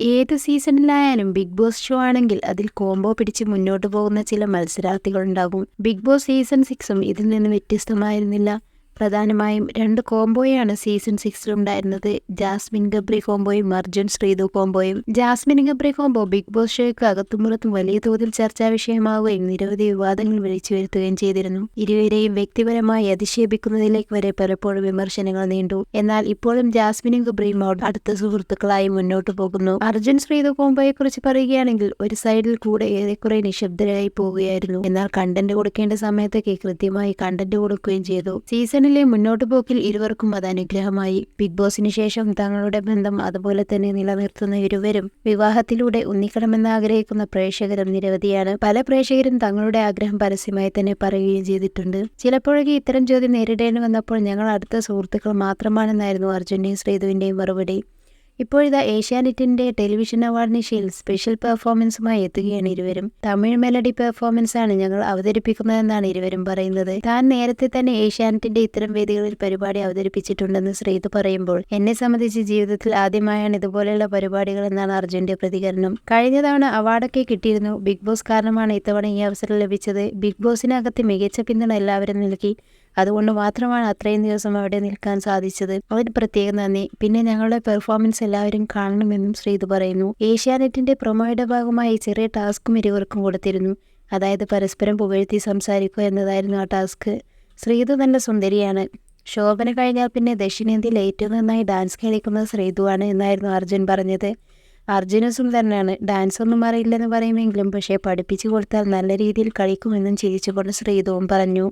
ഏത് സീസണിലായാലും big boss show ആണെങ്കിൽ അതിൽ കോംബോ പിടിച്ച് മുന്നോട്ട് പോകുന്ന ചില മത്സരാർത്ഥികളുണ്ടാകും. ബിഗ് ബോസ് സീസൺ സിക്സും ഇതിൽ നിന്ന് വ്യത്യസ്തമായിരുന്നില്ല. പ്രധാനമായും രണ്ട് കോംബോയാണ് സീസൺ സിക്സിൽ ഉണ്ടായിരുന്നത്. ജാസ്മിൻ ഗബ്രി കോംബോയും Arjun Sreethu കോംബോയും. Jasmin Gabri combo Bigg Boss ഷോയ്ക്ക് അകത്തും പുറത്തും വലിയ തോതിൽ ചർച്ചാ വിഷയമാവുകയും നിരവധി വിവാദങ്ങൾ വിളിച്ചു വരുത്തുകയും ചെയ്തിരുന്നു. ഇരുവരെയും വ്യക്തിപരമായി അധിക്ഷേപിക്കുന്നതിലേക്ക് വരെ പലപ്പോഴും വിമർശനങ്ങൾ നീണ്ടു. എന്നാൽ ഇപ്പോഴും ജാസ്മിനും ഗബ്രിയും അടുത്ത സുഹൃത്തുക്കളായി മുന്നോട്ട് പോകുന്നു. അർജുൻ ശ്രീതു കോംബോയെ കുറിച്ച് പറയുകയാണെങ്കിൽ ഒരു സൈഡിൽ കൂടെ ഏറെക്കുറെ നിശബ്ദരായി പോവുകയായിരുന്നു. എന്നാൽ കണ്ടന്റ് കൊടുക്കേണ്ട സമയത്തൊക്കെ കൃത്യമായി കണ്ടന്റ് കൊടുക്കുകയും ചെയ്തു. സീസണിൽ സീസണിലെ മുന്നോട്ടു പോക്കിൽ ഇരുവർക്കും അത് അനുഗ്രഹമായി. ബിഗ് ബോസിന് ശേഷം തങ്ങളുടെ ബന്ധം അതുപോലെ തന്നെ നിലനിർത്തുന്ന ഇരുവരും വിവാഹത്തിലൂടെ ഒന്നിക്കണമെന്ന് ആഗ്രഹിക്കുന്ന പ്രേക്ഷകരും നിരവധിയാണ്. പല പ്രേക്ഷകരും തങ്ങളുടെ ആഗ്രഹം പരസ്യമായി തന്നെ പറയുകയും ചെയ്തിട്ടുണ്ട്. ചിലപ്പോഴൊക്കെ ഇത്തരം ചോദ്യം നേരിടേണ്ടി വന്നപ്പോൾ ഞങ്ങൾ അടുത്ത സുഹൃത്തുക്കൾ മാത്രമാണെന്നായിരുന്നു അർജുന്റെയും ശ്രീധുവിന്റെയും മറുപടി. ഇപ്പോഴിതാ ഏഷ്യാനെറ്റിന്റെ ടെലിവിഷൻ അവാർഡിന് ശേഷം സ്പെഷ്യൽ പെർഫോമൻസുമായി എത്തുകയാണ് ഇരുവരും. തമിഴ് മെലഡി പെർഫോമൻസ് ആണ് ഞങ്ങൾ അവതരിപ്പിക്കുന്നതെന്നാണ് ഇരുവരും പറയുന്നത്. താൻ നേരത്തെ തന്നെ ഏഷ്യാനെറ്റിന്റെ ഇത്തരം വേദികളിൽ പരിപാടി അവതരിപ്പിച്ചിട്ടുണ്ടെന്ന് ശ്രീത് പറയുമ്പോൾ എന്നെ സംബന്ധിച്ച് ജീവിതത്തിൽ ആദ്യമായാണ് ഇതുപോലെയുള്ള പരിപാടികൾ എന്നാണ് അർജുന്റെ പ്രതികരണം. കഴിഞ്ഞ തവണ അവാർഡൊക്കെ കിട്ടിയിരുന്നു. ബിഗ് ബോസ് കാരണമാണ് ഇത്തവണ ഈ അവസരം ലഭിച്ചത്. ബിഗ് ബോസിനകത്ത് മികച്ച പിന്തുണ എല്ലാവരും നൽകി. അതുകൊണ്ട് മാത്രമാണ് അത്രയും ദിവസം അവിടെ നിൽക്കാൻ സാധിച്ചത്. അതിന് പ്രത്യേകം നന്ദി. പിന്നെ ഞങ്ങളുടെ പെർഫോമൻസ് എല്ലാവരും കാണണമെന്നും ശ്രീത് പറയുന്നു. ഏഷ്യാനെറ്റിന്റെ പ്രൊമോയുടെ ഭാഗമായി ചെറിയ ടാസ്കും ഇരുവർക്കും കൊടുത്തിരുന്നു. അതായത് പരസ്പരം പുകഴ്ത്തി സംസാരിക്കുക എന്നതായിരുന്നു ആ ടാസ്ക്. ശ്രീതു തന്നെ സുന്ദരിയാണ്. ശോഭന കഴിഞ്ഞാൽ പിന്നെ ദക്ഷിണേന്ത്യയിൽ ഏറ്റവും നന്നായി ഡാൻസ് കളിക്കുന്നത് ശ്രീതുവാണ് എന്നായിരുന്നു അർജുൻ പറഞ്ഞത്. അർജുനസും തന്നെയാണ് ഡാൻസ് ഒന്നും അറിയില്ലെന്ന് പറയുമെങ്കിലും പക്ഷേ പഠിപ്പിച്ചു കൊടുത്താൽ നല്ല രീതിയിൽ കളിക്കുമെന്നും ചിരിച്ചുകൊണ്ട് ശ്രീതുവും പറഞ്ഞു.